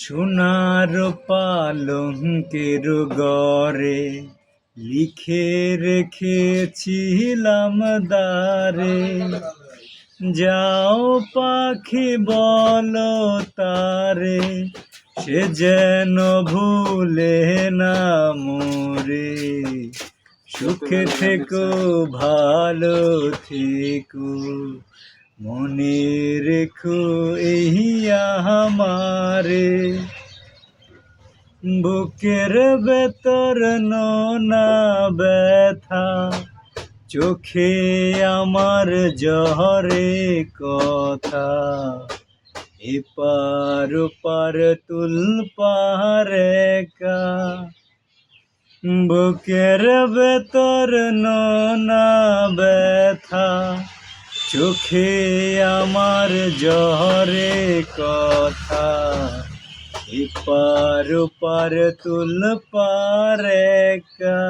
সোনার পালঙ্কের গড়ে লিখে রেখেছিলাম দারে যাও পাখি, বল তারে, সে যেন ভুলে না মোরে। সুখে থেকো, ভালো থেকো মনে রেখো এই আমারে। বুকের ভেতর নোনা ব্যথা, চোখে আমার জহরে কথা। এপার ওপার তুল পারেকা বুকের ভেতর নোনা ব্যথা চোখে আমার জহরে কথা, এপার ওপার তুল পারেকা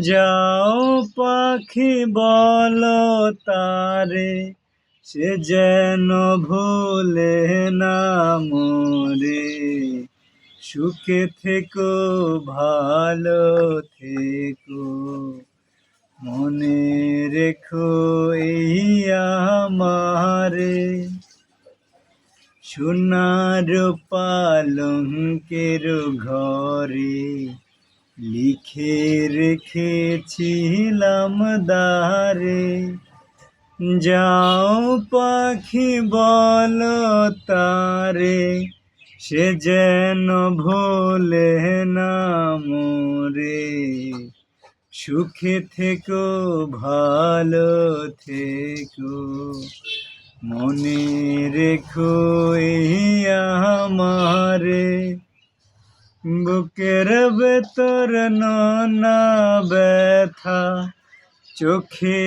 যাও পাখি, বলো তারে, সে যেন ভুলে না মোরে। সুখে থেকো, ভালো থেকো। মনে রেখো এই আমারে। সোনার পালঙ্কের ঘরে লিখে রেখেছিলাম দারে যাও পাখি, বলো তারে, সে যেন ভোলে না মোরে। সুখে থেকো, ভালো থেকো। মনে রেখো এই আমারে। বুকের ভেতর নানা ব্যথা, চোখে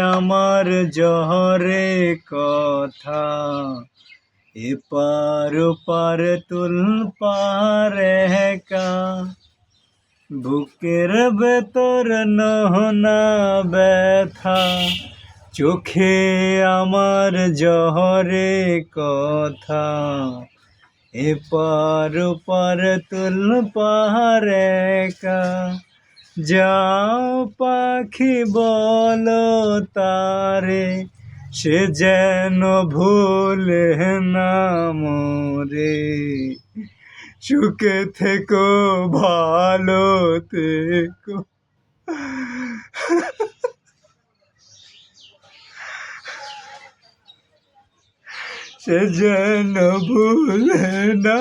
আমার জহরে কথা। এপার ওপার তুল পারেকা বুকের ভেতর নহনা ব্যথা, চোখে আমার জহরে কথা। এপার ওপার তুল পারেকা যাও পাখি বলো তারে, সে যেন ভুলে না মোরে। সুখে থেকো ভালো থেকো সে যেন ভুলে না।